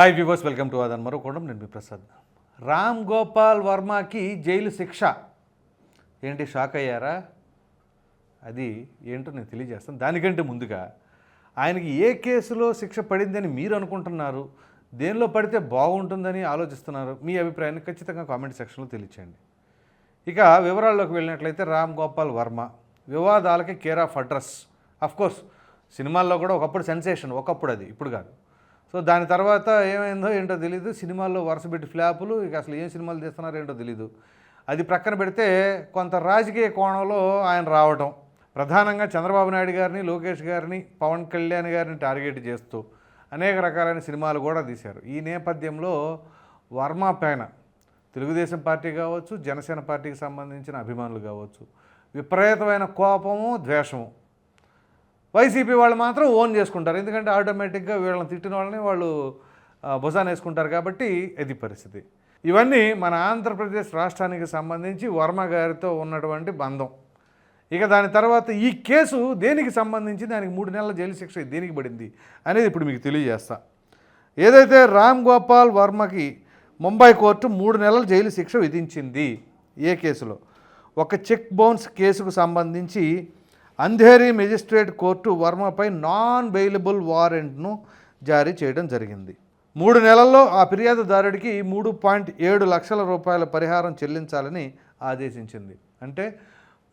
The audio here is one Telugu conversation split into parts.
హాయ్ వ్యూవర్స్ వెల్కమ్ టు అదన్ మరొకడం. నేను మీ ప్రసాద్. రామ్ గోపాల్ వర్మకి జైలు శిక్ష. ఏంటి షాక్ అయ్యారా? అది ఏంటో నేను తెలియజేస్తాను. దానికంటే ముందుగా ఆయనకి ఏ కేసులో శిక్ష పడిందని మీరు అనుకుంటున్నారు? దేనిలో పడితే బాగుంటుందని ఆలోచిస్తున్నారు? మీ అభిప్రాయాన్ని ఖచ్చితంగా కామెంట్ సెక్షన్లో తెలియచేయండి. ఇక వివరాల్లోకి వెళ్ళినట్లయితే Ram Gopal Varma వివాదాలకి care of address. Of course సినిమాల్లో కూడా ఒకప్పుడు సెన్సేషన్ ఒకప్పుడు అది ఇప్పుడు కాదు. సో దాని తర్వాత ఏమైందో ఏంటో తెలియదు సినిమాల్లో వరుస పెట్టి ఫ్లాపులు ఇక అసలు ఏం సినిమాలు తీస్తున్నారో ఏంటో తెలియదు అది ప్రక్కన పెడితే కొంత రాజకీయ కోణంలో ఆయన రావటం. ప్రధానంగా చంద్రబాబు నాయుడు గారిని లోకేష్ గారిని పవన్ కళ్యాణ్ గారిని టార్గెట్ చేస్తూ అనేక రకాలైన సినిమాలు కూడా తీశారు. ఈ నేపథ్యంలో వర్మ పైన తెలుగుదేశం పార్టీ కావచ్చు జనసేన పార్టీకి సంబంధించిన అభిమానులు కావచ్చు విపరీతమైన కోపము ద్వేషము. వైసీపీ వాళ్ళు మాత్రం ఓన్ చేసుకుంటారు. ఎందుకంటే ఆటోమేటిక్గా వీళ్ళని తిట్టిన వాళ్ళని వాళ్ళు ఆ, వేసుకుంటారు కాబట్టి ఇది పరిస్థితి. ఇవన్నీ మన ఆంధ్రప్రదేశ్ రాష్ట్రానికి సంబంధించి వర్మ గారితో ఉన్నటువంటి బంధం. ఇక దాని తర్వాత ఈ కేసు దేనికి సంబంధించి దానికి మూడు నెలల జైలు శిక్ష దేనికి పడింది అనేది ఇప్పుడు మీకు తెలియజేస్తా. ఏదైతే రామ్ గోపాల్ వర్మకి ముంబై కోర్టు మూడు నెలల జైలు శిక్ష విధించింది ఏ కేసులో? ఒక చెక్ బౌన్స్ కేసుకు సంబంధించి అంధేరి మెజిస్ట్రేట్ కోర్టు వర్మపై నాన్ బెయిలబుల్ వారెంట్ను జారీ చేయడం జరిగింది. మూడు నెలల్లో ఆ ఫిర్యాదుదారుడికి మూడు పాయింట్ ఏడు లక్షల రూపాయల పరిహారం చెల్లించాలని ఆదేశించింది. అంటే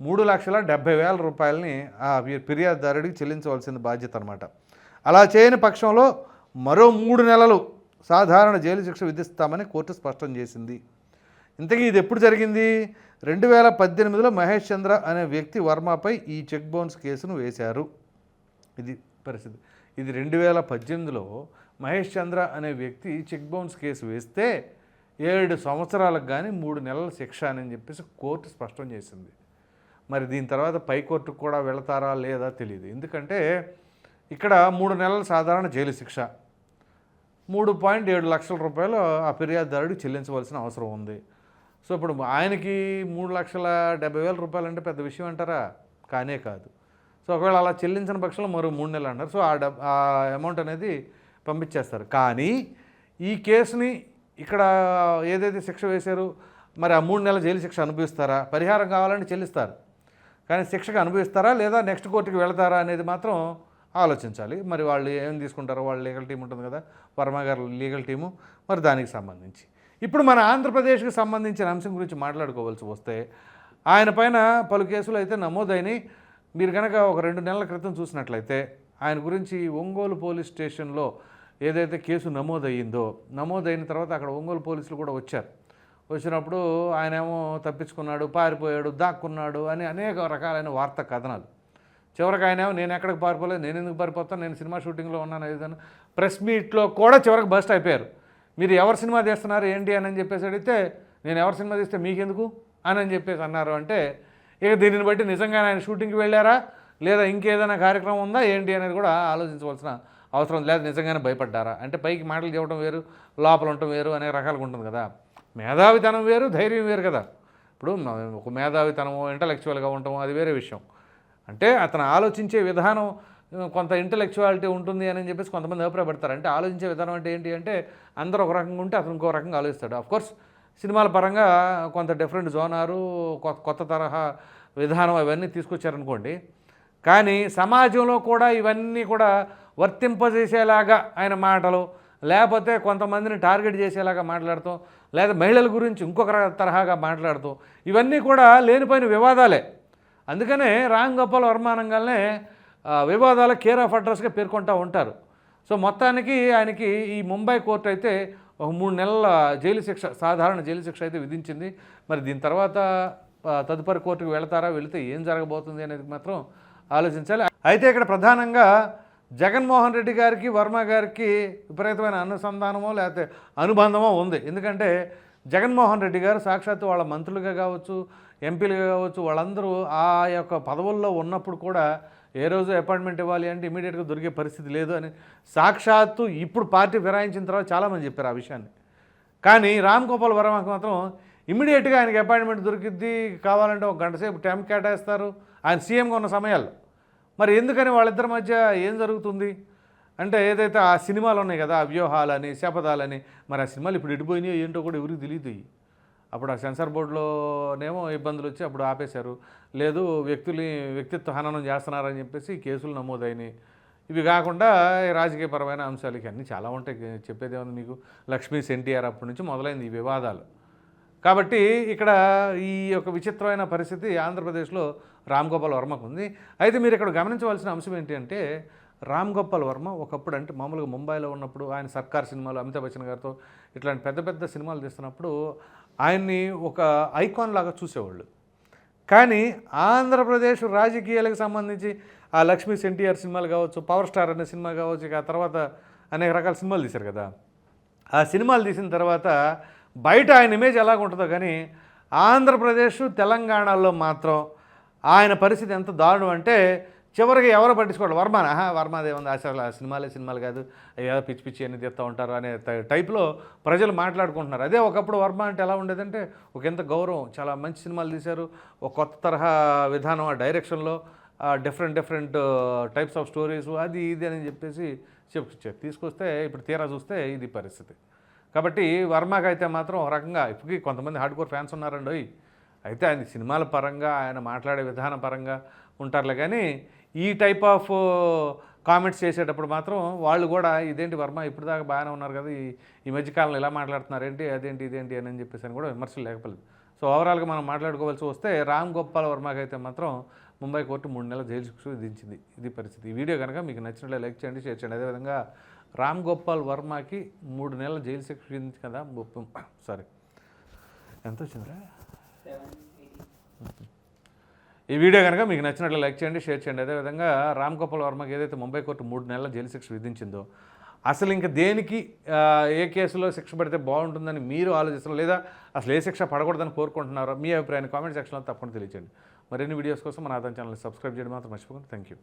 మూడు లక్షల డెబ్బై వేల రూపాయలని ఆ ఫిర్యాదుదారుడికి చెల్లించవలసిన బాధ్యత అనమాట అలా చేయని పక్షంలో మరో మూడు నెలలు సాధారణ జైలు శిక్ష విధిస్తామని కోర్టు స్పష్టం చేసింది. ఇంతకీ ఇది ఎప్పుడు జరిగింది? రెండు వేల పద్దెనిమిదిలో మహేష్ చంద్ర అనే వ్యక్తి వర్మపై ఈ చెక్ బౌన్స్ కేసును వేశారు. ఇది పరిస్థితి. ఇది రెండు వేల పద్దెనిమిదిలో మహేష్ చంద్ర అనే వ్యక్తి చెక్ బౌన్స్ కేసు వేస్తే ఏడు సంవత్సరాలకు కానీ మూడు నెలల శిక్ష అని చెప్పేసి కోర్టు స్పష్టం చేసింది. మరి దీని తర్వాత పై కోర్టుకు కూడా వెళతారా లేదా తెలియదు ఎందుకంటే ఇక్కడ మూడు నెలల సాధారణ జైలు శిక్ష. మూడు పాయింట్ ఏడు లక్షల రూపాయలు ఆ ఫిర్యాదుదారుడికి చెల్లించవలసిన అవసరం ఉంది. సో ఇప్పుడు ఆయనకి మూడు లక్షల డెబ్బై వేల రూపాయలు అంటే పెద్ద విషయం అంటారా? కానే కాదు. సో ఒకవేళ అలా చెల్లించిన పక్షంలో మరో మూడు నెలలు అంటారు సో ఆ డబ్ ఆ అమౌంట్ అనేది పంపించేస్తారు. కానీ ఈ కేసుని ఇక్కడ ఏదైతే శిక్ష వేశారో మరి ఆ మూడు నెలల జైలు శిక్ష అనుభవిస్తారా? పరిహారం కావాలంటే చెల్లిస్తారు. కానీ శిక్షకు అనుభవిస్తారా? లేదా నెక్స్ట్ కోర్టుకి వెళతారా అనేది మాత్రం ఆలోచించాలి. మరి వాళ్ళు ఏం తీసుకుంటారో వాళ్ళ లీగల్ టీం ఉంటుంది కదా వర్మ లీగల్ టీము మరి దానికి సంబంధించి. ఇప్పుడు మన ఆంధ్రప్రదేశ్కి సంబంధించిన అంశం గురించి మాట్లాడుకోవాల్సి వస్తే ఆయన పైన పలు కేసులు అయితే నమోదైనవి మీరు కనుక ఒక రెండు నెలల క్రితం చూసినట్లయితే ఆయన గురించి ఒంగోలు పోలీస్ స్టేషన్లో ఏదైతే కేసు నమోదయ్యిందో నమోదైన తర్వాత అక్కడ ఒంగోలు పోలీసులు కూడా వచ్చారు. వచ్చినప్పుడు ఆయన ఏమో తప్పించుకున్నాడు పారిపోయాడు దాక్కున్నాడు అని అనేక రకాలైన వార్త కథనాలు. చివరికి ఆయన ఏమో నేను ఎక్కడికి పారిపోలేదు నేను ఎందుకు పారిపోతాను నేను సినిమా షూటింగ్లో ఉన్నాను ఏదైనా ప్రెస్ మీట్లో కూడా చివరికి బస్ట్ అయిపోయారు. మీరు ఎవరు సినిమా తీస్తున్నారు ఏంటి అని చెప్పేసి అడిగితే నేను ఎవరు సినిమా తీస్తే మీకెందుకు? అని అని చెప్పేసి అన్నారు. అంటే ఇక దీనిని బట్టి నిజంగా ఆయన షూటింగ్కి వెళ్ళారా? లేదా ఇంకేదైనా కార్యక్రమం ఉందా? ఏంటి అనేది కూడా ఆలోచించవలసిన అవసరం లేదు. నిజంగానే భయపడ్డారా? అంటే పైకి మాటలు చెప్పడం వేరు లోపల ఉండటం వేరు అనే రకాలుగా ఉంటుంది కదా. మేధావితనం వేరు ధైర్యం వేరు కదా. ఇప్పుడు ఒక మేధావితనము ఇంటలెక్చువల్గా ఉండటం అది వేరే విషయం. అంటే అతను ఆలోచించే విధానం కొంత ఇంటలెక్చువాలిటీ ఉంటుంది అని చెప్పేసి కొంతమంది అభిప్రాయపడతారు. అంటే ఆలోచించే విధానం అంటే ఏంటి అంటే అందరూ ఒక రకంగా ఉంటే అతను ఇంకో రకంగా ఆలోచిస్తాడు. అఫ్ కోర్స్ సినిమాల పరంగా కొంత డిఫరెంట్ జోనారు కొత్త కొత్త తరహా విధానం అవన్నీ తీసుకొచ్చారనుకోండి. కానీ సమాజంలో కూడా ఇవన్నీ కూడా వర్తింపజేసేలాగా ఆయన మాటలు లేకపోతే కొంతమందిని టార్గెట్ చేసేలాగా మాట్లాడతాం లేదా మహిళల గురించి ఇంకొక తరహాగా మాట్లాడుతూ ఇవన్నీ కూడా లేనిపోయిన వివాదాలే. అందుకనే రామ్ గోపాల్ వర్మానంగానే వివాదాల కేర్ ఆఫ్ అడ్రస్గా పేర్కొంటూ ఉంటారు. సో మొత్తానికి ఆయనకి ఈ ముంబై కోర్టు అయితే ఒక మూడు నెలల జైలు శిక్ష సాధారణ జైలు శిక్ష అయితే విధించింది. మరి దీని తర్వాత తదుపరి కోర్టుకు వెళతారా వెళితే ఏం జరగబోతుంది అనేది మాత్రం ఆలోచించాలి. అయితే ఇక్కడ ప్రధానంగా జగన్మోహన్ రెడ్డి గారికి వర్మ గారికి విపరీతమైన అనుసంధానమో లేకపోతే అనుబంధమో ఉంది. ఎందుకంటే జగన్మోహన్ రెడ్డి గారు సాక్షాత్తు వాళ్ళ మంత్రులుగా కావచ్చు ఎంపీలుగా కావచ్చు వాళ్ళందరూ ఆ యొక్క పదవుల్లో ఉన్నప్పుడు కూడా ఏ రోజు అపాయింట్మెంట్ ఇవ్వాలి అంటే ఇమీడియట్గా దొరికే పరిస్థితి లేదు అని సాక్షాత్తు ఇప్పుడు పార్టీ ఫిరాయించిన తర్వాత చాలామంది చెప్పారు ఆ విషయాన్ని. కానీ రామ్ గోపాల్ వర్మకు మాత్రం ఇమ్మీడియట్గా ఆయనకి అపాయింట్మెంట్ దొరికిద్ది కావాలంటే ఒక గంట సేపు టైం కేటాయిస్తారు. ఆయన సీఎంగా ఉన్న సమయాల్లో. మరి ఎందుకని వాళ్ళిద్దరి మధ్య ఏం జరుగుతుంది? అంటే ఏదైతే ఆ సినిమాలు ఉన్నాయి కదా అవ్యూహాలని శపథాలని మరి ఆ సినిమాలు ఇప్పుడు ఎడిపోయినాయో ఏంటో కూడా ఎవరికి తెలియదు అప్పుడు ఆ సెన్సార్ బోర్డులోనేమో ఇబ్బందులు వచ్చి అప్పుడు ఆపేశారు. లేదు వ్యక్తుల్ని వ్యక్తిత్వ హననం చేస్తున్నారని చెప్పేసి కేసులు నమోదైనాయి. ఇవి కాకుండా రాజకీయపరమైన అంశాలు అన్నీ చాలా ఉంటాయి. చెప్పేది ఏమన్నా మీకు? లక్ష్మీ ఎన్టీఆర్ అప్పటి నుంచి మొదలైంది ఈ వివాదాలు. కాబట్టి ఇక్కడ ఈ యొక్క విచిత్రమైన పరిస్థితి ఆంధ్రప్రదేశ్లో రామ్ గోపాల్ వర్మకు ఉంది. అయితే మీరు ఇక్కడ గమనించవలసిన అంశం ఏంటి అంటే రామ్ గోపాల్ వర్మ ఒకప్పుడు అంటే మామూలుగా ముంబైలో ఉన్నప్పుడు ఆయన సర్కార్ సినిమాలు అమితాబ్ బచ్చన్ గారితో ఇట్లాంటి పెద్ద పెద్ద సినిమాలు తీస్తున్నప్పుడు ఆయన్ని ఒక ఐకాన్ లాగా చూసేవాళ్ళు. కానీ ఆంధ్రప్రదేశ్ రాజకీయాలకు సంబంధించి ఆ లక్ష్మీ ఎన్టీఆర్ సినిమాలు కావచ్చు పవర్ స్టార్ అనే సినిమా కావచ్చు ఇక ఆ తర్వాత అనేక రకాల సినిమాలు తీశారు కదా. ఆ సినిమాలు తీసిన తర్వాత బయట ఆయన ఇమేజ్ ఎలాగుంటుందో కానీ ఆంధ్రప్రదేశ్ తెలంగాణలో మాత్రం ఆయన పరిస్థితి ఎంత దారుణం అంటే చివరికి ఎవరు పట్టించుకోవడం వర్మనా? ఆహా, వర్మదే అసలు సినిమాలే సినిమాలు కాదు. ఏదో పిచ్చి పిచ్చి అని తీస్తూ ఉంటారు అనే టైప్లో ప్రజలు మాట్లాడుకుంటున్నారు. అదే ఒకప్పుడు వర్మ అంటే ఎలా ఉండేదంటే ఒక ఎంత గౌరవం. చాలా మంచి సినిమాలు తీశారు. ఒక కొత్త తరహా విధానం ఆ డైరెక్షన్లో different different types of stories అది ఇది అని చెప్పేసి చెప్పు తీసుకొస్తే ఇప్పుడు తీరా చూస్తే ఇది పరిస్థితి. కాబట్టి వర్మకి అయితే మాత్రం ఒక రకంగా ఇప్పటికీ కొంతమంది హార్డ్ కోర్ ఫ్యాన్స్ ఉన్నారండి ఓయ్. అయితే ఆయన సినిమాల పరంగా ఆయన మాట్లాడే విధాన పరంగా ఉంటారులే కానీ ఈ టైప్ ఆఫ్ కామెంట్స్ చేసేటప్పుడు మాత్రం వాళ్ళు కూడా ఇదేంటి వర్మ ఇప్పుడు దాకా బాగానే ఉన్నారు కదా ఈ ఈ మధ్యకాలంలో ఇలా మాట్లాడుతున్నారు ఏంటి అదేంటి ఇదేంటి అని అని చెప్పేసి అని కూడా విమర్శలు లేకపోలేదు. సో ఓవరాల్గా మనం మాట్లాడుకోవాల్సి వస్తే రామ్ గోపాల్ వర్మకి అయితే మాత్రం ముంబై కోర్టు మూడు నెలల జైలు శిక్ష విధించింది. ఇది పరిస్థితి. ఈ వీడియో కనుక మీకు నచ్చినట్లే లైక్ చేయండి షేర్ చేయండి. అదేవిధంగా రామ్ గోపాల్ వర్మకి మూడు నెలల జైలు శిక్ష విధించింది కదా సారీ ఎంత వచ్చిందిరా? ఈ వీడియో కనుక మీకు నచ్చినట్లు లైక్ చేయండి షేర్ చేయండి. అదేవిధంగా రామ్ గోపాల్ వర్మకి ఏదైతే ముంబై కోర్టు మూడు నెలల జైలు శిక్ష విధించిందో అసలు ఇంకా దేనికి ఏ కేసులో శిక్ష పడితే బాగుంటుందని మీరు ఆలోచిస్తున్నారు లేదా అసలు ఏ శిక్ష పడకూడదని కోరుకుంటున్నారో? మీ అభిప్రాయాన్ని కామెంట్ సెక్షన్లో తప్పకుండా తెలియచేయండి. మరిన్ని వీడియోస్ కోసం మన ఆదాయం ఛానల్ సబ్స్క్రైబ్ చేయడం మాత్రం మర్చిపోకండి. Thank you